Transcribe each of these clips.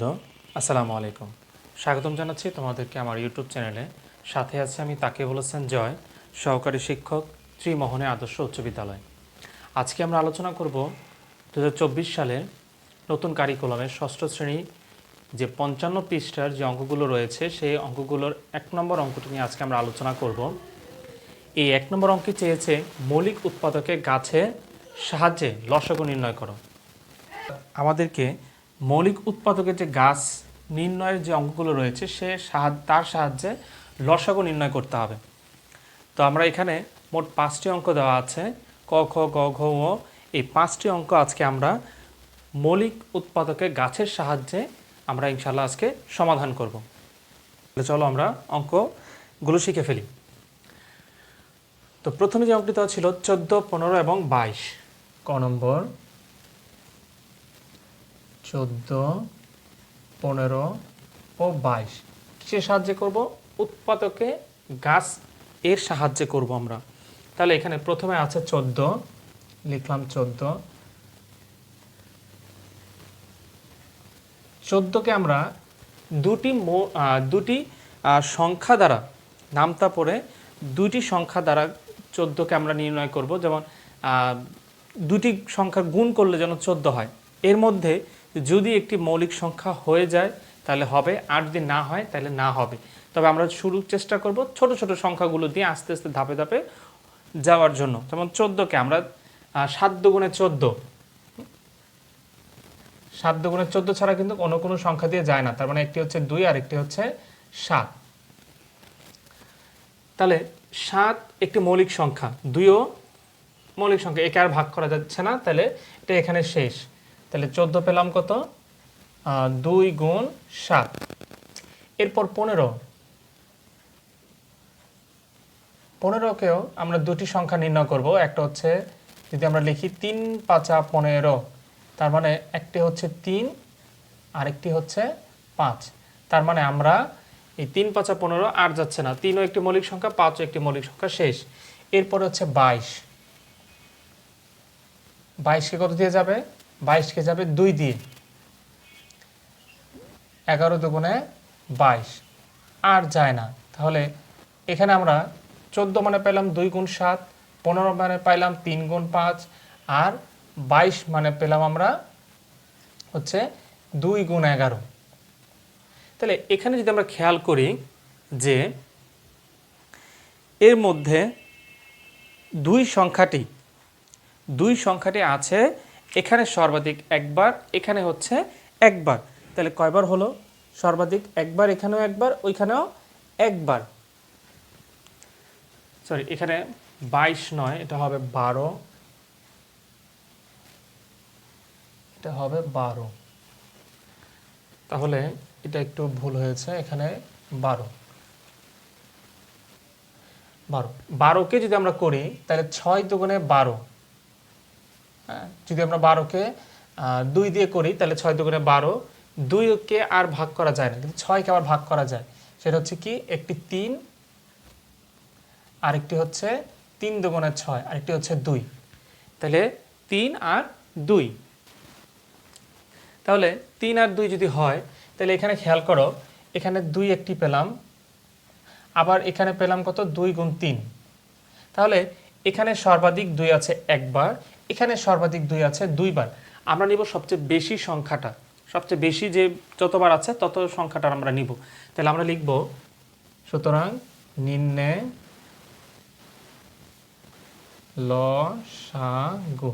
Hello আসসালামু আলাইকুম। স্বাগতম জানাচ্ছি তোমাদেরকে আমার ইউটিউব চ্যানেলে। সাথে আছে আমি তাকে বলেছেন জয় সহকারী শিক্ষক ত্রিমোহনে আদর্শ উচ্চ বিদ্যালয়। আজকে আমরা আলোচনা করব দু সালের নতুন কারিকুলামের ষষ্ঠ শ্রেণি যে পঞ্চান্ন পৃষ্ঠার যে অঙ্কগুলো রয়েছে সেই অঙ্কগুলোর এক নম্বর অঙ্কটি নিয়ে আজকে আমরা আলোচনা করব। এই এক নম্বর অঙ্কে চেয়েছে মৌলিক উৎপাদকে গাছে সাহায্যে লসগু নির্ণয় করো। আমাদেরকে মৌলিক উৎপাদকের যে গাছ নির্ণয়ের যে অঙ্কগুলো রয়েছে, সে সাহায্য, তার সাহায্যে লসাগু নির্ণয় করতে হবে। তো আমরা এখানে মোট পাঁচটি অঙ্ক দেওয়া আছে। ক, খ, গ, ঘ ও এই পাঁচটি অঙ্ক আজকে আমরা মৌলিক উৎপাদকে গাছের সাহায্যে আমরা ইনশাল্লাহ আজকে সমাধান করব। তাহলে চলো আমরা অঙ্কগুলো শিখে ফেলি। তো প্রথমে যে অঙ্কটি দেওয়া ছিল, চোদ্দ, পনেরো এবং বাইশ। ক নম্বর চোদ্দ, পনেরো ও বাইশ। কিসের সাহায্যে করব? উৎপাদকে গাছ এর সাহায্যে করব আমরা। তাহলে এখানে প্রথমে আছে চোদ্দ, লিখলাম চোদ্দ। চোদ্দোকে আমরা দুটি দুটি সংখ্যা দ্বারা, নামতা পড়ে দুটি সংখ্যা দ্বারা চোদ্দোকে আমরা নির্ণয় করব। যেমন দুটি সংখ্যা গুণ করলে যেন চোদ্দ হয়। এর মধ্যে যদি একটি মৌলিক সংখ্যা হয়ে যায়, তাহলে হবে, আর যদি না হয়, তাহলে না হবে। তবে আমরা শুরু চেষ্টা করব ছোট ছোট সংখ্যাগুলো দিয়ে আস্তে আস্তে ধাপে ধাপে যাওয়ার জন্য। যেমন চোদ্দোকে আমরা সাত দুগুণে চোদ্দ। সাত দুগুণে চোদ্দ ছাড়া কিন্তু অন্য কোনো সংখ্যা দিয়ে যায় না। তার মানে একটি হচ্ছে দুই আর একটি হচ্ছে সাত। তাহলে সাত একটি মৌলিক সংখ্যা, দুইও মৌলিক সংখ্যা, একে আর ভাগ করা যাচ্ছে না, তাহলে এটা এখানে শেষ। তাহলে চোদ্দ পেলাম কত? দুই গুণ সাত। এরপর পনেরো। পনেরোকেও আমরা দুটি সংখ্যা নির্ণয় করব। একটা হচ্ছে যদি আমরা লিখি তিন পাঁচা পনেরো, তার মানে একটি হচ্ছে তিন, আরেকটি হচ্ছে পাঁচ। তার মানে আমরা এই তিন পাঁচা পনেরো আর যাচ্ছে না। তিনও একটি মৌলিক সংখ্যা, পাঁচও একটি মৌলিক সংখ্যা শেষ। এরপর হচ্ছে বাইশ। বাইশকে কত দিয়ে যাবে? বাইশকে যাবে দুই দিয়ে। এগারো দুগুণে বাইশ। আর যায় না। তাহলে এখানে আমরা চোদ্দ মানে পেলাম দুই গুণ সাত, পনেরো মানে পাইলাম তিন গুণ পাঁচ, আর বাইশ মানে পেলাম আমরা হচ্ছে দুই গুণ এগারো। তাহলে এখানে যদি আমরা খেয়াল করি যে এর মধ্যে দুই সংখ্যাটি দুই সংখ্যাটি আছে এখানে সর্বাধিক একবার, এখানে হচ্ছে একবার। তাহলে কয়বার হলো? সর্বাধিক একবার, এখানেও একবার, ওইখানেও একবার। সরি এখানে বাইশ নয়, এটা হবে বারো। এটা হবে বারো। তাহলে এটা একটু ভুল হয়েছে, এখানে বারো। বারো। বারোকে যদি আমরা করি, তাহলে ছয় দুগুণে বারো। যদি আমরা বারোকে দুই দিয়ে করি, তাহলে ছয় দুগুণে বারো দুইকে আর ভাগ করা যায় না। কিন্তু ছয়কে আবার ভাগ করা যায়। সেটা হচ্ছে কি? একটি তিন, আরেকটি হচ্ছে তিন দুগুণে ছয়, আরেকটি হচ্ছে দুই। তাহলে তিন আর দুই। তাহলে তিন আর দুই যদি হয়, তাহলে এখানে খেয়াল করো, এখানে দুই একটি পেলাম, আবার এখানে পেলাম কত? দুই গুণ তিন। তাহলে এখানে সর্বাধিক দুই আছে একবার এখানে সর্বাধিক দুই আছে, দুইবার। আমরা নিব সবচেয়ে বেশি সংখ্যাটা। সবচেয়ে বেশি যে যতবার আছে, তত সংখ্যাটা আমরা নিব। তাহলে আমরা লিখব, সুতরাং নিম্নে লসাগু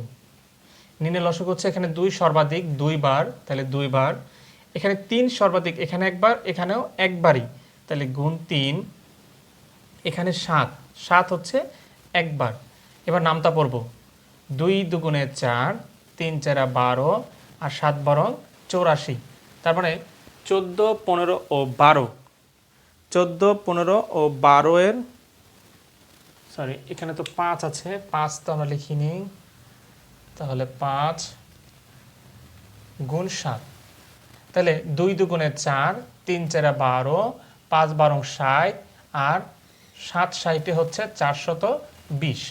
নিম্নে লসাগু হচ্ছে এখানে দুই সর্বাধিক, দুইবার, তাহলে দুইবার। এখানে তিন সর্বাধিক, এখানে একবার, এখানেও একবারই। তাহলে গুণ তিন, এখানে সাত। সাত হচ্ছে একবার। এবার নামতা পড়ব। দুই দুগুণে চার, তিন চারা বারো আর সাত বারো চৌরাশি। তার মানে চোদ্দ, পনেরো ও বারো। চোদ্দ, পনেরো ও বারো এর সরি এখানে তো পাঁচ আছে, পাঁচ তো আমরা লিখিনি। তাহলে পাঁচ গুণ সাত। তাহলে দুই দুগুণে চার, তিন চারা বারো, পাঁচ বারো ষাট, আর সাত ষাটে হচ্ছে চারশত বিশ।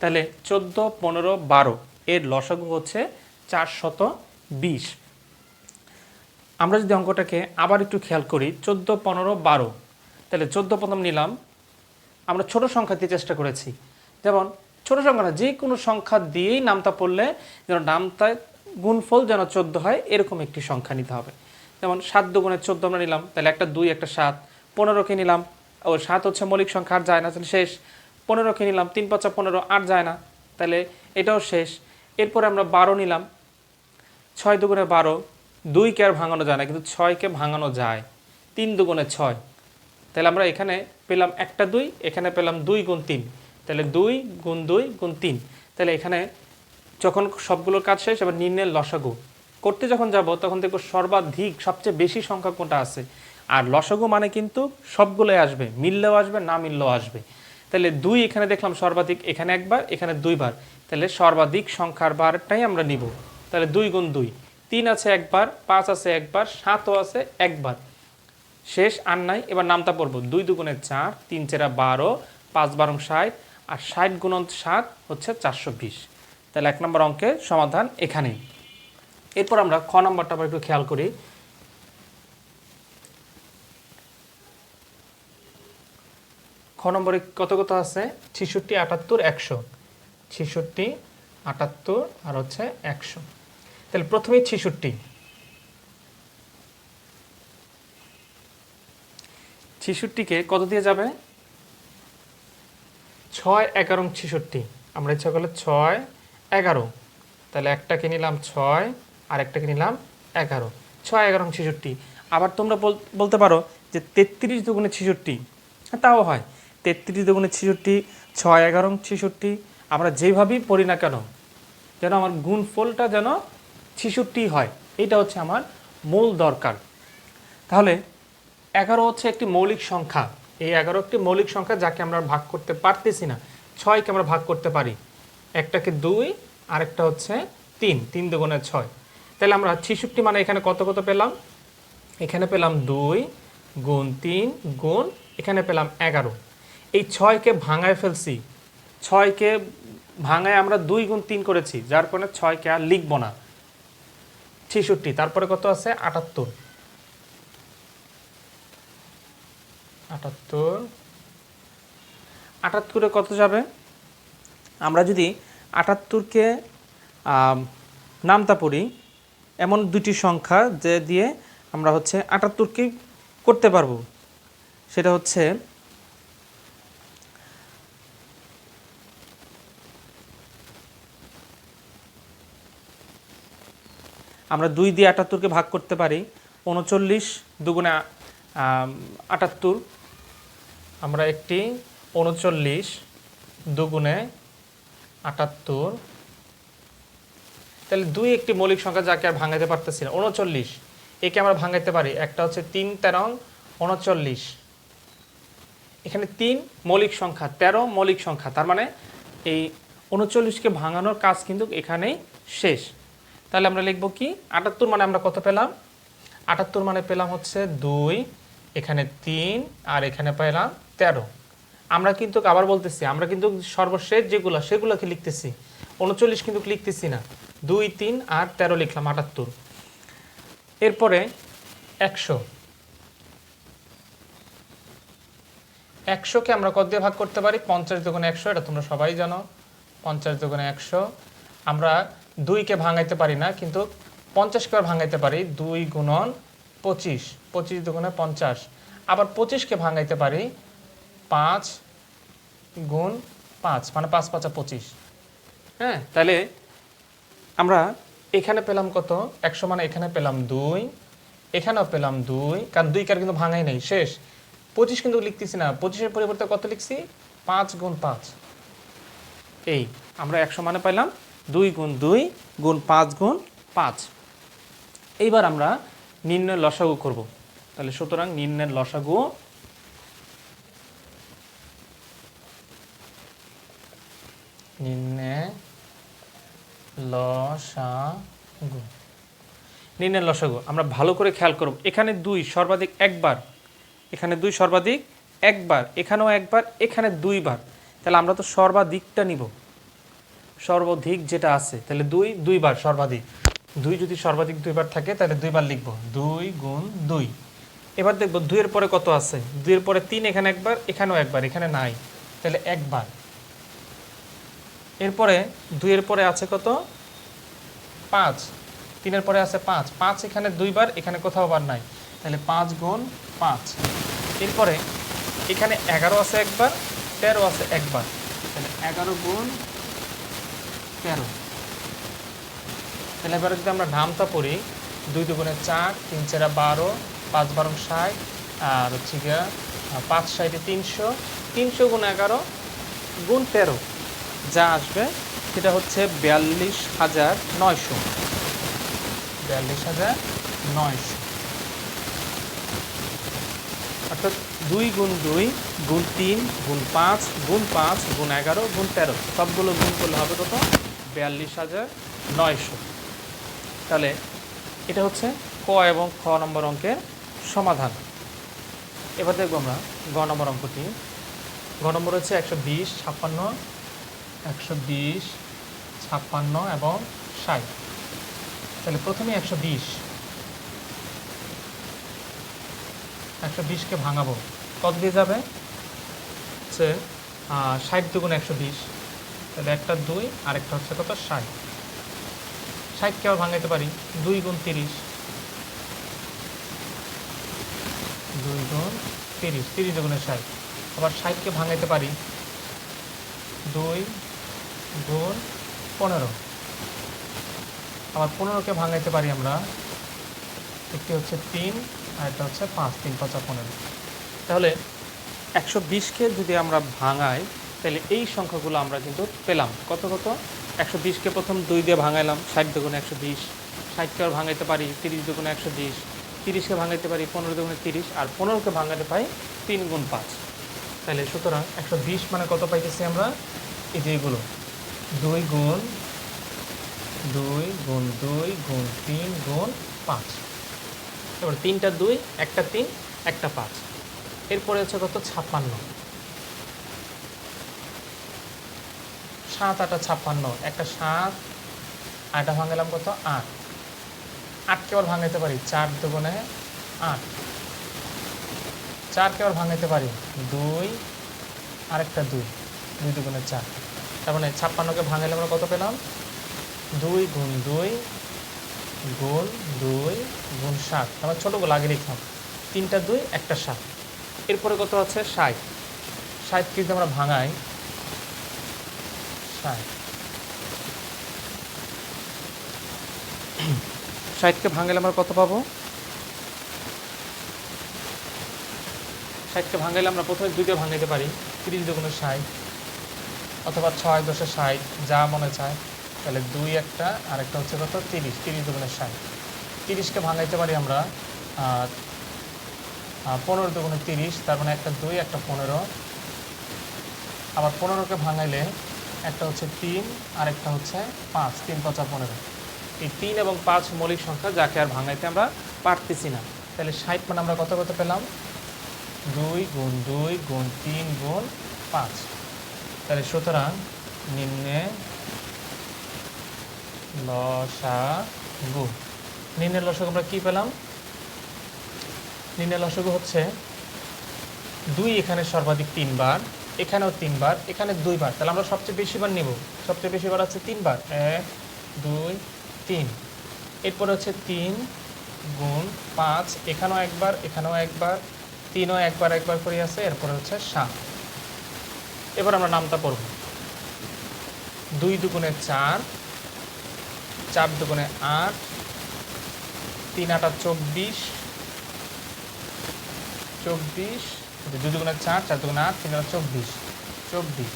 তাহলে চোদ্দ, পনেরো, বারো এর লসাগু হচ্ছে চারশত বিশ। আমরা যদি অঙ্কটাকে আবার একটু খেয়াল করি, চোদ্দ, পনেরো, বারো, তাহলে চোদ্দ প্রথম নিলাম। আমরা ছোট সংখ্যা দিয়ে চেষ্টা করেছি। যেমন, ছোট সংখ্যা না যে কোনো সংখ্যা দিয়েই নামতা পড়লে যেন নামতায় গুণফল যেন চোদ্দ হয়, এরকম একটি সংখ্যা নিতে হবে। যেমন, সাত দুগুণের চোদ্দ আমরা নিলাম, তাহলে একটা দুই, একটা সাত, পনেরোকে নিলাম। ও সাত হচ্ছে মৌলিক সংখ্যা, আর যায় না, তাহলে শেষ। পনেরোকে নিলাম, তিন পাঁচা পনেরো আর যায় না। তাহলে এটাও শেষ। এরপরে আমরা বারো নিলাম। ছয় দুগুণে বারো দুইকে আর ভাঙানো যায় না, কিন্তু ছয়কে ভাঙানো যায়। তিন দুগুণে ছয়। তাহলে আমরা এখানে পেলাম একটা দুই, এখানে পেলাম দুই গুণ তিন। তাহলে দুই গুণ দুই গুণ তিন। তাহলে এখানে যখন সবগুলোর কাজ শেষ, এবার নির্ণয়ের লসাগু। করতে যখন যাব, তখন দেখব সর্বাধিক, সবচেয়ে বেশি সংখ্যা কোনটা আছে। আর লসাগু মানে কিন্তু সবগুলোই আসবে, মিললেও আসবে, না মিললেও আসবে। তাহলে দুই এখানে দেখলাম সর্বাধিক, এখানে একবার, এখানে দুইবার। তাহলে সর্বাধিক সংখ্যার বারটাই আমরা নিব। তাহলে দুই গুণ দুই। তিন আছে একবার, পাঁচ আছে একবার, সাতও আছে একবার। শেষ, আর নাই, এবার নামটা পড়ব। দুই দুগুণে চার, তিন চেরা বারো, পাঁচ বারং ষাট, আর ষাট গুণন সাত হচ্ছে চারশো বিশ। তাহলে এক নম্বর অঙ্কের সমাধান এখানেই। এরপর আমরা খ নম্বরটা আবার একটু খেয়াল করি। নম্বরে কত কত আছে? ছেষট্টি আটাত্তর একশো। ছেষট্টি আটাত্তর আর হচ্ছে একশো। তাহলে প্রথমেই ছেষট্টি। ছেষট্টিকে কত দিয়ে যাবে? ছয় এগারো ছেষট্টি। আমরা ইচ্ছা করলে ছয় এগারো। তাহলে একটাকে নিলাম ছয় আর একটাকে নিলাম এগারো। ছয় এগারো ছেষট্টি। আবার তোমরা বল- বলতে পারো যে তেত্রিশ দুগুণে ছেষট্টি হ্যাঁ, তাও হয়। তেত্রিশ দুগুণে ছেষট্টি, ছয় এগারো ছেষট্টি। আমরা যেভাবেই পড়ি না কেন, যেন আমার গুণফলটা যেন ছেষট্টি হয়, এটা হচ্ছে আমার মূল দরকার। তাহলে এগারো হচ্ছে একটি মৌলিক সংখ্যা। এই এগারো একটি মৌলিক সংখ্যা যাকে আমরা ভাগ করতে পারতেছি না, ছয়কে আমরা ভাগ করতে পারি। একটাকে দুই, আরেকটা হচ্ছে তিন তিন দুগুণে ছয়। তাহলে আমরা ছেষট্টি মানে এখানে কত কত পেলাম? এখানে পেলাম দুই, গুণ তিন, গুণ, এখানে পেলাম এগারো। এই ছয়কে ভাঙায় ফেলছি। ছয়কে ভাঙায় আমরা দুই গুণ তিন করেছি, যার কারণে ছয়কে আর লিখব না। ছেষট্টি, তারপরে কত আছে? আটাত্তর। আটাত্তর। আটাত্তরে কত যাবে? আমরা যদি আটাত্তরকে নামতা পড়ি, এমন দুটি সংখ্যা যে দিয়ে আমরা হচ্ছে আটাত্তরকে করতে পারব। সেটা হচ্ছে আমরা দুই দিয়ে আটাত্তরকে ভাগ করতে পারি, উনচল্লিশ দুগুণে আটাত্তর। আমরা একটি উনচল্লিশ দুগুণে আটাত্তর। তাহলে দুই একটি মৌলিক সংখ্যা যাকে আর ভাঙাতে পারতেছি না, উনচল্লিশ। একে আমরা ভাঙাইতে পারি, একটা হচ্ছে তিন তেরো, উনচল্লিশ। এখানে তিন মৌলিক সংখ্যা, তেরো মৌলিক সংখ্যা, তার মানে এই উনচল্লিশকে ভাঙানোর কাজ কিন্তু এখানেই শেষ। তাহলে আমরা লিখব কি? আটাত্তর মানে আমরা কত পেলাম? আটাত্তর মানে পেলাম হচ্ছে দুই, এখানে তিন আর এখানে পেলাম তেরো। আমরা কিন্তু আবার বলতেছি, আমরা কিন্তু সর্বশেষ যেগুলো, সেগুলোকে লিখতেছি। উনচল্লিশ কিন্তু লিখতেছি না। দুই, তিন আর তেরো লিখলাম, আটাত্তর। এরপরে একশো। একশোকে আমরা কত দিয়ে ভাগ করতে পারি? পঞ্চাশ দোকানে একশো, এটা তোমরা সবাই জানো। পঞ্চাশ দোকানে একশো। আমরা দুইকে ভাঙাইতে পারি না, কিন্তু পঞ্চাশকে ভাঙাইতে পারি, দুই গুণন পঁচিশ পঁচিশ দুগুণে পঞ্চাশ। আবার পঁচিশকে ভাঙাইতে পারি, পাঁচ গুণ পাঁচ মানে পাঁচ পাঁচা পঁচিশ। হ্যাঁ তাহলে আমরা এখানে পেলাম কত? একশো মানে এখানে পেলাম দুই, এখানেও পেলাম দুই, কারণ দুই কার কিন্তু ভাঙাই নেই, শেষ। পঁচিশ কিন্তু লিখতেছি না, পঁচিশের পরিবর্তে কত লিখছি? পাঁচ গুণ পাঁচ। এই, আমরা একশো মানে পাইলাম দুই গুণ দুই গুণ পাঁচ গুণ পাঁচ। এইবার আমরা নির্ণয় লসাগু করব। তাহলে সুতরাং নির্ণয়ের লসাগু নির্ণয় লসাগু। নির্ণয় লসাগু, আমরা ভালো করে খেয়াল করব। এখানে দুই, সর্বাধিক একবার। এখানে দুই, সর্বাধিক একবার। এখানেও একবার, এখানে দুইবার। তাহলে আমরা তো সর্বাধিকটা নিব। সর্বাধিক যেটা আছে, তাহলে দুই, দুইবার সর্বাধিক। দুই যদি সর্বাধিক দুইবার থাকে, তাহলে দুইবার লিখব। দুই গুণ দুই। এবার দেখব দুইয়ের পরে কত আছে? দুইয়ের পরে তিন, এখানে একবার, এখানেও একবার, এখানে নাই। তাহলে একবার। এরপরে দুইয়ের পরে আছে কত? পাঁচ। তিনের পরে আছে পাঁচ। পাঁচ এখানে দুইবার, এখানে কোথাও বার নাই। তাহলে পাঁচ গুণ পাঁচ। এরপরে এখানে এগারো আছে একবার, তেরো আছে একবার। তাহলে এগারো গুণ তেরো। তাহলে এবার যদি আমরা নামটা পড়ি, দুই দুগুণে চার, তিন চারা বারো, পাঁচ বারো ষাট, আর হচ্ছে গিয়া পাঁচ ষাটে তিনশো তিনশো গুণ এগারো গুণ তেরো। যা আসবে সেটা হচ্ছে বিয়াল্লিশ হাজার নয়শো। বিয়াল্লিশ হাজার নয়শো। অর্থাৎ দুই গুণ দুই গুণ তিন গুণ পাঁচ গুণ পাঁচ গুণ এগারো গুণ তেরো। সবগুলো গুণ করলে হবে কত? বিয়াল্লিশ হাজার নয়শো। তাহলে এটা হচ্ছে ক এবং খ নম্বর অঙ্কের সমাধান। এবার দেখব আমরা গ নম্বর অঙ্কটি। গ নম্বর হচ্ছে একশো বিশ, ছাপ্পান্ন, একশো বিশ, ছাপ্পান্ন এবং ষাট। তাহলে প্রথমে একশো বিশ। একশো বিশকে ভাঙাবো। কত দিয়ে যাবে? হচ্ছে ষাট দুগুণ একশো বিশ। তাহলে একটা দুই, আরেকটা হচ্ছে কত? ষাট। ষাটকে আবার ভাঙাইতে পারি। দুই গুণ তিরিশ। দুই গুণ তিরিশ। তিরিশ দুগুণে ষাট। আবার ষাটকে ভাঙাইতে পারি। দুই গুণ পনেরো। আবার পনেরোকে ভাঙাইতে পারি আমরা। একটি হচ্ছে তিন, আর একটা হচ্ছে পাঁচ, তিন, পাঁচা পনেরো। তাহলে একশো বিশকে যদি আমরা ভাঙাই তাহলে এই সংখ্যাগুলো আমরা কিন্তু পেলাম। কত কত? একশো বিশকে প্রথম দুই দিয়ে ভাঙাইলাম, ষাট দুগুণে একশো বিশ। ষাটকে আর ভাঙাইতে পারি, তিরিশ দুগুণে একশো বিশ। তিরিশকে ভাঙাইতে পারি, পনেরো দুগুণে তিরিশ। আর পনেরোকে ভাঙাতে পাই তিন গুণ পাঁচ। তাহলে সুতরাং একশো বিশ মানে কত পাইতেছি আমরা? এই যে এগুলো। দুই গুণ দুই গুণ দুই গুণ তিন গুণ পাঁচ। এবার তিনটা দুই, একটা তিন, একটা পাঁচ। এরপরে হচ্ছে কত? ছাপ্পান্ন। সাত আটা ছাপ্পান্ন। একটা সাত আটা ভাঙালাম কত? আট। আটকে আবার ভাঙাইতে পারি? চার দুগুণে আট। চারকে আবার ভাঙাইতে পারি? দুই, আরেকটা দুই। দুই দুগুণে চার। তার মানে ছাপ্পান্নকে ভাঙাইলে আমরা কত পেলাম? দুই গুণ দুই গুণ দুই গুণ সাত। আমার ছোটোগুলো আগে লিখলাম। তিনটা দুই, একটা সাত। এরপরে কত আছে? ষাট। ষাট যদি আমরা ভাঙাই ষাট ষাটকে ভাঙাইলে আমরা কত পাবো? ষাটকে ভাঙাইলে আমরা প্রথমে দুইটা ভাঙাইতে পারি। তিরিশ দুগুণে ষাট অথবা ছয় দশে ষাট, যা মনে চায়। তাহলে দুই একটা আর একটা হচ্ছে কত? তিরিশ তিরিশ দুগুণে ষাট। তিরিশকে ভাঙাইতে পারি আমরা পনেরো দুগুণে তিরিশ, তার মানে একটা দুই, একটা পনেরো। আবার পনেরোকে ভাঙাইলে একটা হচ্ছে তিন আর একটা হচ্ছে পাঁচ, তিন, পঁচা পনেরো। এই তিন এবং পাঁচ মৌলিক সংখ্যা যাকে আর ভাঙাইতে আমরা পারতেছি না। তাহলে ষাট মানে আমরা কত কত পেলাম? দুই গুণ দুই গুণ তিন গুণ পাঁচ। তাহলে সুতরাং নিম্নে লসাগু নিম্নের লসাগু আমরা কী পেলাম? নিম্নের লসাগু হচ্ছে দুই এখানে সর্বাধিক তিনবার। এখানেও তিনবার, এখানে দুইবার। তাহলে আমরা সবচেয়ে বেশিবার নিব। সবচেয়ে বেশিবার আছে তিনবার। এক, দুই, তিন। এরপরে হচ্ছে তিন গুণ পাঁচ, এখানেও একবার এখানেও একবার, তিনও একবার একবার করে আছে, এরপরে হচ্ছে সাত। এবার আমরা নামটা পড়ব। দুই দুগুণে চার চার দুগুণে আট, তিন আটা চব্বিশ চব্বিশ দুই দুগুণে চার চার দুগুণে আট, তিন চব্বিশ। চব্বিশ।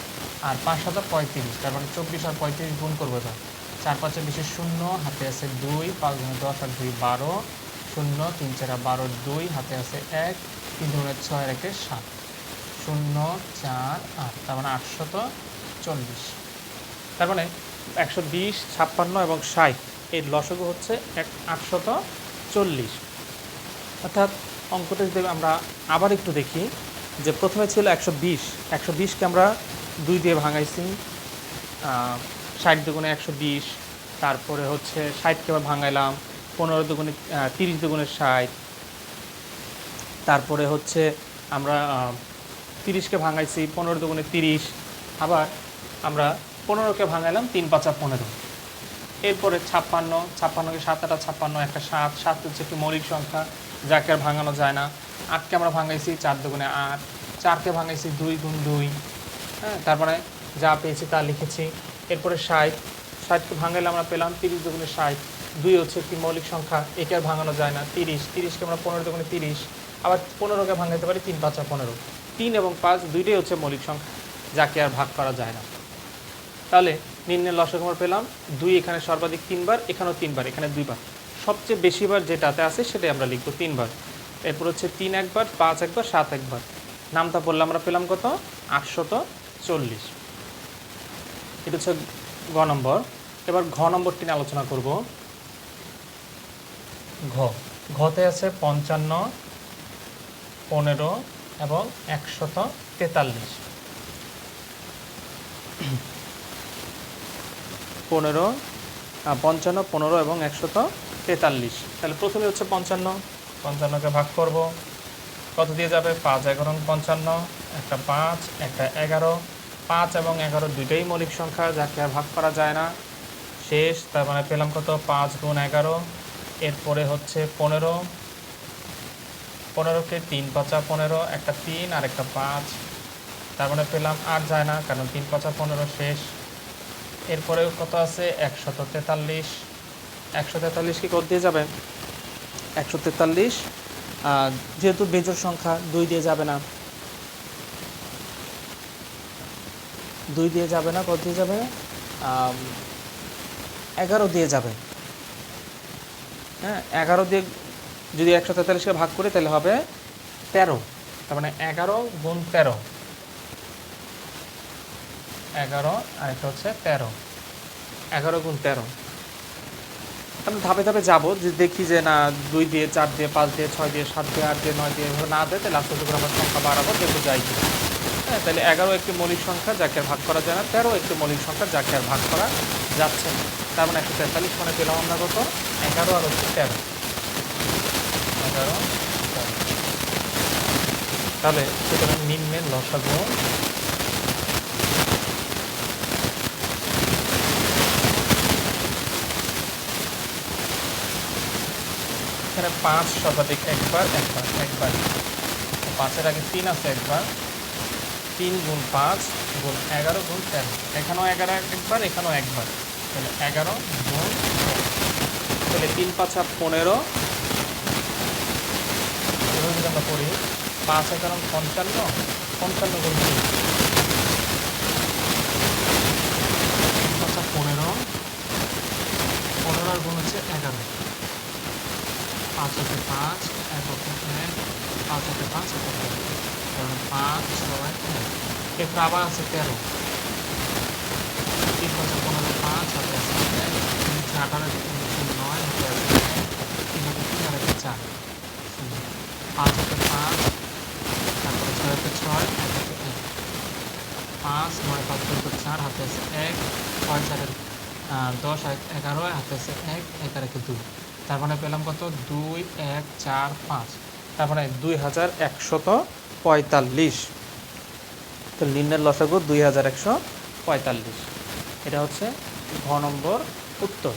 আর পাঁচ সাথে পঁয়ত্রিশ, তার মানে চব্বিশ আর পঁয়ত্রিশ গুণ করব এবার। চার পাঁচে বিশেষ শূন্য, হাতে আছে দুই, পাঁচ গুণে দশ আর দুই বারো। শূন্য, তিন চারা বারো, দুই, হাতে আছে এক, তিন দুগুণে ছয় রেখে সাত। শূন্য, চার, আট, তার মানে আটশত চল্লিশ। তার মানে একশো বিশ, ছাপ্পান্ন এবং ষাট, এর লসগু হচ্ছে এক আটশত চল্লিশ। অর্থাৎ অঙ্কটা যদি আমরা আবার একটু দেখি, যে প্রথমে ছিল একশো বিশ, একশো বিশকে আমরা দুই দিয়ে ভাঙাইছি ষাট দুগুণে একশো বিশ, তারপরে হচ্ছে ষাটকে আবার ভাঙাইলাম, পনেরো দুগুণে তিরিশ দুগুণে ষাট, তারপরে হচ্ছে আমরা তিরিশকে ভাঙাইছি, পনেরো দুগুণে তিরিশ, আবার আমরা পনেরোকে ভাঙাইলাম, তিন পাঁচা পনেরো। এরপরে ছাপ্পান্ন, ছাপ্পান্নকে সাত আটা ছাপ্পান্ন, একটা সাত। সাত হচ্ছে একটি মৌলিক সংখ্যা, যাকে আর ভাঙানো যায় না। আটকে আমরা ভাঙাইছি চার দুগুণে আট। চারকে ভাঙাইছি দুই গুণ দুই। হ্যাঁ তারপরে যা পেয়েছি তা লিখেছি। এরপরে ষাট। ষাটকে ভাঙাইলে আমরা পেলাম তিরিশ দুগুণে ষাট। দুই হচ্ছে একটি মৌলিক সংখ্যা, একে আর ভাঙানো যায় না, তিরিশ। তিরিশকে আমরা পনেরো দুগুণে তিরিশ। আবার পনেরোকে ভাঙাইতে পারি তিন পাঁচা পনেরো। তিন এবং পাঁচ দুইটাই হচ্ছে মৌলিক সংখ্যা, যাকে আর ভাগ করা যায় না। তাহলে নিম্নের লসক আমরা পেলাম। দুই এখানে সর্বাধিক তিনবার, এখানেও তিনবার, এখানে দুইবার। সবচেয়ে বেশিবার যেটাতে আছে সেটাই আমরা লিখব তিনবার। এরপর হচ্ছে তিন একবার, পাঁচ একবার, সাত একবার। নামটা পড়লে আমরা পেলাম কত? আটশত চল্লিশ। এটা হচ্ছে গ নম্বর। এবার ঘ নম্বরটি নিয়ে আলোচনা করব। ঘ। ঘতে আছে পঞ্চান্ন, পনেরো এবং একশত তেতাল্লিশ। পনেরো পঞ্চান্ন, পনেরো এবং একশত তেতাল্লিশ। তাহলে প্রথমে হচ্ছে পঞ্চান্ন, পঞ্চান্নকে ভাগ করব। কত দিয়ে যাবে? পাঁচ এগারো পঞ্চান্ন, একটা পাঁচ, একটা এগারো। পাঁচ এবং এগারো দুইটাই মৌলিক সংখ্যা, যাকে আর ভাগ করা যায় না। শেষ, তার মানে পেলাম কত? পাঁচ গুণ এগারো। এরপরে হচ্ছে পনেরো। পনেরোকে তিন পাঁচা পনেরো, একটা তিন আর একটা পাঁচ। তার মানে পেলাম আর যায় না, কারণ তিন পাঁচা পনেরো শেষ। এরপরে কত আছে? একশত তেতাল্লিশ। একশো তেতাল্লিশ কি কত দিয়ে যাবে একশো তেতাল্লিশ। যেহেতু বেজোর সংখ্যা, দুই দিয়ে যাবে না। দুই দিয়ে যাবে না, কত দিয়ে যাবে? এগারো দিয়ে যাবে। হ্যাঁ এগারো দিয়ে যদি একশো তেতাল্লিশকে ভাগ করি, তাহলে হবে তেরো। তার মানে এগারো গুণ তেরো। এগারো, আর একটা হচ্ছে তেরো। এগারো গুণ তেরো। আমরা ধাপে ধাপে যাব, যে দেখি যে না, দুই দিয়ে, চার দিয়ে, পাঁচ দিয়ে, ছয় দিয়ে, সাত দিয়ে, আট দিয়ে, নয় দিয়ে, এভাবে না দেয়, তাহলে আস্তে আস্তে করে আমরা সংখ্যা বাড়াবো দেখব যাই হ্যাঁ তাহলে এগারো একটি মৌলিক সংখ্যা, যাকে আর ভাগ করা যায় না, তেরো একটি মৌলিক সংখ্যা, যাকে আর ভাগ করা যাচ্ছে না। তার মানে একশো তেতাল্লিশ মানে পেলাম আমরা কত? এগারো আর হচ্ছে তেরো। এগারো তাহলে সুতরাং নিম্নের লসাগু এখানে পাঁচ শতাধিক একবার একবার একবার। পাঁচের আগে তিন আছে একবার। তিন গুণ পাঁচ গুণ এগারো গুণ তেরো। এখানেও এগারো একবার, এখানেও একবার। তাহলে এগারো গুণ তাহলে তিন পাঁচ পাঁচা পনেরো। এভাবে যদি আমরা করি, পাঁচ এগারো পঞ্চান্ন পঞ্চান্ন গুণ তিন। পাঁচা পনেরো। পনেরো আর গুণ হচ্ছে এগারো। পাঁচ হাতে পাঁচ এক হাতে এক পাঁচ হাতে পাঁচ হাতে এক কারণ পাঁচ ছয় এক এরপর আবার আছে তেরো তিন পাঁচে পনেরো পাঁচ হাতে আছে এক নিচে আঠারো নিচে নয় হাতে আছে এক তিন হাতে তিন আর একটা চার। পাঁচ হাতে পাঁচ তারপরে ছয় হাতে ছয় এক হাতে এক পাঁচ নয় পাঁচ চোদ্দ চার হাতে আছে এক ছয় চারের দশ এগারো, হাতে আছে এক এক আর একে দুই। তার মানে পেলাম কত? দুই, এক, চার, পাঁচ। তার মানে দুই হাজার একশত পঁয়তাল্লিশ। তো নিম্নের লসাগু দুই হাজার একশো পঁয়তাল্লিশ। এটা হচ্ছে ঘ নম্বর উত্তর।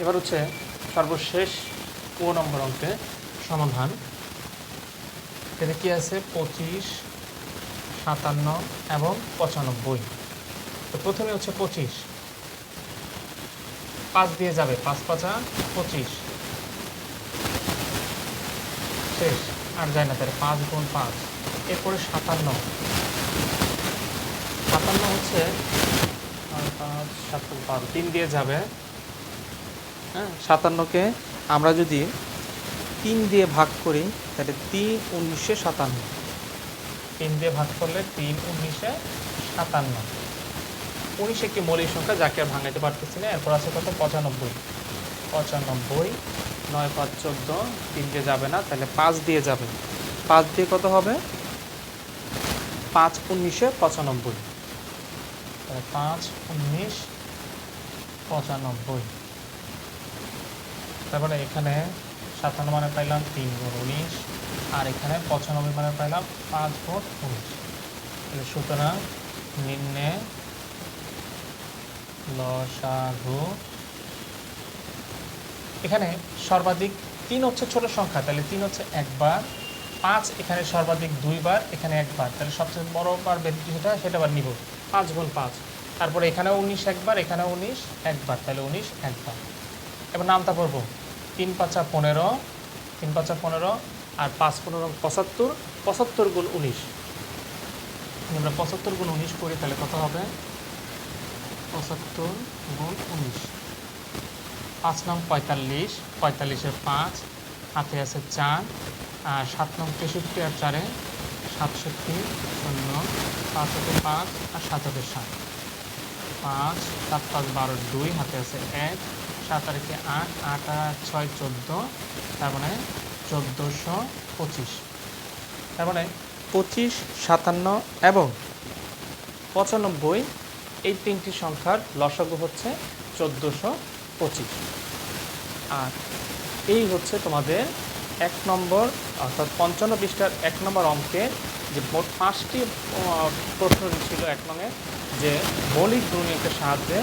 এবার হচ্ছে সর্বশেষ ও নম্বর অঙ্কে সমাধান। এতে কি আছে? পঁচিশ, সাতান্ন এবং পঁচানব্বই। তো প্রথমে হচ্ছে পঁচিশ। পাঁচ দিয়ে যাবে, পাঁচ পাঁচা, পঁচিশ। শেষ, আর যায় না তাহলে পাঁচ গুণ পাঁচ, এরপরে সাতান্ন। সাতান্ন হচ্ছে পাঁচ বারো, তিন দিয়ে যাবে। হ্যাঁ সাতান্নকে আমরা যদি তিন দিয়ে ভাগ করি, তাহলে তিন উনিশে সাতান্ন। তিন দিয়ে ভাগ করলে তিন উনিশে সাতান্ন। উনিশ একটি মৌলিক সংখ্যা যাকে আর ভাঙাইতে পারতেছি না। এরপর আছে কত? পঁচানব্বই। পঁচানব্বই, নয় পাঁচ চোদ্দ তিন দিয়ে যাবে না, তাহলে পাঁচ দিয়ে যাবে। পাঁচ দিয়ে কত হবে? পাঁচ উনিশে পঁচানব্বই। তাহলে পাঁচ উনিশ পঁচানব্বই। তারপরে এখানে সাতান্ন মানে পাইলাম তিন গুণ উনিশ, আর এখানে পঁচানব্বই মানে পাইলাম পাঁচ গুণ উনিশ। তাহলে সুতরাং নিম্নে লসাগু। এখানে সর্বাধিক তিন হচ্ছে ছোট সংখ্যা, তাহলে তিন হচ্ছে একবার। পাঁচ এখানে সর্বাধিক দুইবার, এখানে একবার। তাহলে সবচেয়ে বড় বার বেরিটি যেটা সেটা? আবার নিব। পাঁচ গুণ পাঁচ। তারপরে এখানে উনিশ একবার এখানে উনিশ একবার, তাহলে উনিশ একবার। এবার নামটা পড়ব। তিন পাঁচা পনেরো, তিন পাঁচা পনেরো, আর পাঁচ পনেরো পঁচাত্তর পঁচাত্তর গুণ উনিশ। আমরা পঁচাত্তর গুণ উনিশ করি, তাহলে কত হবে? পঁচাত্তর গুণ উনিশ। পাঁচ নং পঁয়তাল্লিশ, পঁয়তাল্লিশের পাঁচ, হাতে আছে চার, আর সাত নং তেষট্টি আর চারে সাতষট্টি, শূন্য, পাঁচ হাতে পাঁচ আর সাত হাতে সাত। পাঁচ সাত পাঁচ বারো দুই, হাতে আছে এক, সাত তারিখে আট আট আর ছয় চোদ্দ, তার মানে চোদ্দোশো পঁচিশ। তার মানে পঁচিশ, সাতান্ন এবং পঁচানব্বই এই তিনটি সংখ্যার লসাগু হচ্ছে চোদ্দোশো পঁচিশ। আর এই হচ্ছে তোমাদের এক নম্বর, অর্থাৎ পঞ্চান্ন পৃষ্ঠার এক নম্বর অঙ্কের যে মোট পাঁচটি প্রশ্ন ছিল এক নঙে যে মৌলিক গুণনীয়কের সাহায্যে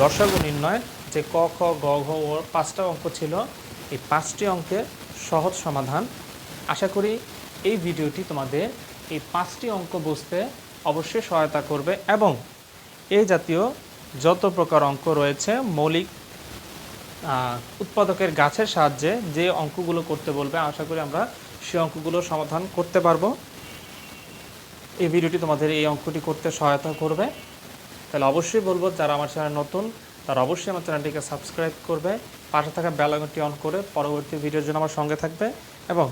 লসাগু নির্ণয় যে ক, খ, গ, ঘ, ও পাঁচটা অঙ্ক ছিল, এই পাঁচটি অঙ্কের সহজ সমাধান আশা করি এই ভিডিওটি তোমাদের এই পাঁচটি অঙ্ক বুঝতে অবশ্যই সহায়তা করবে এবং এই জাতীয় যত প্রকার অঙ্ক রয়েছে, মৌলিক উৎপাদকের গাছের সাহায্যে যে অঙ্কগুলো করতে বলবে, আশা করি আমরা সেই অঙ্কগুলো সমাধান করতে পারব। এই ভিডিওটি তোমাদের এই অঙ্কটি করতে সহায়তা করবে। তাহলে অবশ্যই বলব, যারা আমার চ্যানেল নতুন, তারা অবশ্যই আমার চ্যানেলটিকে সাবস্ক্রাইব করবে, পাশে থাকা বেল অন করে পরবর্তী ভিডিওর জন্য আমার সঙ্গে থাকবে এবং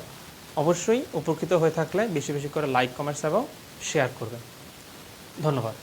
অবশ্যই উপকৃত হয়ে থাকলে বেশি বেশি করে লাইক, কমেন্টস এবং শেয়ার করবে। ধন্যবাদ।